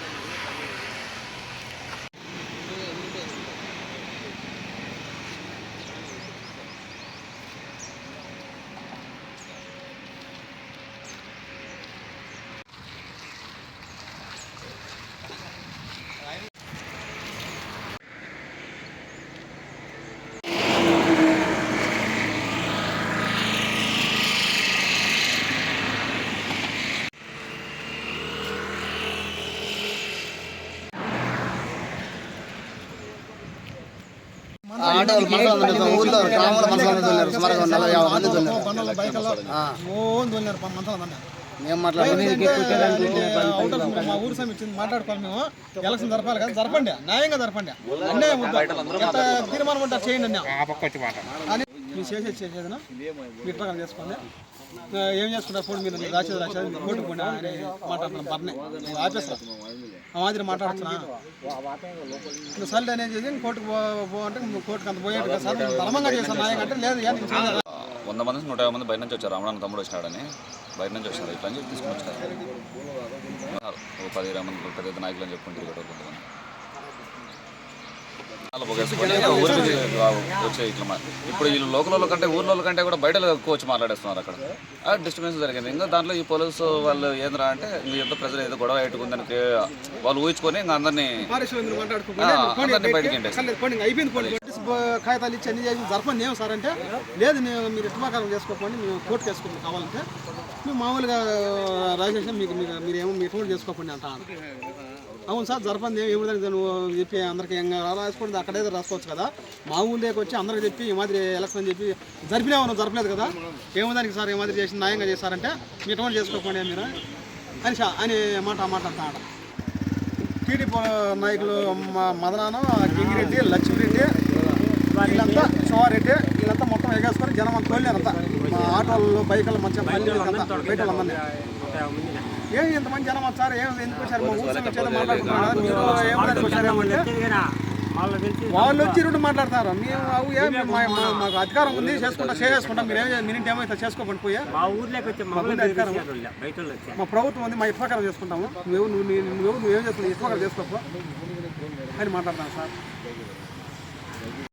natin. Auto వాళ్ళు మనసులో ఊర్లో గ్రామంలో మనసులో తోలినారు సుమారుగా నలభై యాభై మంది మా ఊరు సమి ఇచ్చింది మాట్లాడుకోవాలి మేము. ఎలక్షన్ జరపాలి కదా జరపండి. న్యాయంగా జరపండి. అన్యాయం తీర్మానం ఉంటారు చేయండి అన్నా. అని మీరు చేసేది చేసేదనా మీరు ప్రకారం చేసుకోండి. ఏం చేసుకుంటారు ఫోన్ మీరు రాసేది రాసేది మీరు కోర్టు పోయినా అని మాట్లాడుతున్నాం పర్నే నేను ఆపేస్తా ఆ మాదిరి మాట్లాడుతున్నా నువ్వు అనేది చేసి కోర్టుకు పో అంటే కోర్టుకు అంత పోయేట్టు కదా సార్. ధర్మంగా చేశాను నాయకంటే లేదు వంద మంది నూట యాభై మంది బయట నుంచి వచ్చారు. రమణ తమ్ముడు వచ్చినాడని బయట నుంచి వచ్చారు. ఇట్లా అని చెప్పి తీసుకుని వచ్చారు. పది ఇరవై మంది పెద్ద నాయకులు అని చెప్పుకుంటారు ఇక్కడ కొంతమంది. వచ్చే ఇట్లా మా- ఇప్పుడు వీళ్ళు లోకల్ కంటే ఊర్లో కంటే కూడా బయట వచ్చి మాట్లాడేస్తున్నారు అక్కడ. డిస్టర్బెన్స్ జరిగింది. ఇంకా దాంట్లో ఈ పోలీసు వాళ్ళు ఏంద్రా అంటే ఇంక ఎంతో ప్రజలు ఏదో గొడవ పెట్టుకుందని వాళ్ళు ఊహించుకొని ఇంకా అందరినీ అందరినీ బయటికి. కాగితాలు ఇచ్చి అన్ని చేసి జరపండి ఏం సార్ అంటే లేదు మీరు ఇష్టమాకారం చేసుకోకండి మేము కోర్టుకు వేసుకోండి కావాలంటే మేము మామూలుగా రాజేషన్ మీకు మీకు మీరు ఏమో మీ ఎటువంటి చేసుకోకండి అంట అవును సార్ జరపండి ఏమి ఇవ్వడానికి నువ్వు చెప్పి అందరికి రాసుకోండి అక్కడేదో రాసుకోవచ్చు కదా. మా ఊళ్ళోకి వచ్చి అందరికి చెప్పి ఈ మాదిరి ఎలక్షన్ అని చెప్పి జరిపినావు నువ్వు జరపలేదు కదా? ఏముందానికి సార్ ఏ మాదిరి చేసి న్యాయంగా చేశారంటే మీ ఎటువంటి చేసుకోకండి మీరు? అని సార్ అని మాట మాట అంతా టీడీపీ నాయకులు మ- కింగిరెడ్డి లక్ష్మిరెడ్డి వీళ్ళంతా శివారెడ్డి వీళ్ళంతా మొత్తం ఎగేసుకొని జనం అంతా తోలినారంతా మా ఆటోలలో బైకులు మంచిగా అంతా బయట వాళ్ళందరినీ ఏం ఇంతమంది జనం వచ్చారు ఏం ఎందుకు వచ్చారు? మా ఊరు మీరు వచ్చారేమంటే వాళ్ళు వచ్చి రెండు మాట్లాడతారు. మేము అవు ఏం మాకు అధికారం ఉంది చేసుకుంటా చేసుకుంటాం మీరు ఏం మినిట్ ఏమైతే చేసుకోకుండా పోయా. మా ఊర్లోకి వచ్చి మా అధికారం మా ప్రభుత్వం ఉంది మా ఇష్టప్రకారం చేసుకుంటాము. నువ్వు నువ్వు నువ్వు నువ్వేం చేస్తున్నావు? ఇష్టప్రకారం చేసుకోపో అని మాట్లాడతాను సార్.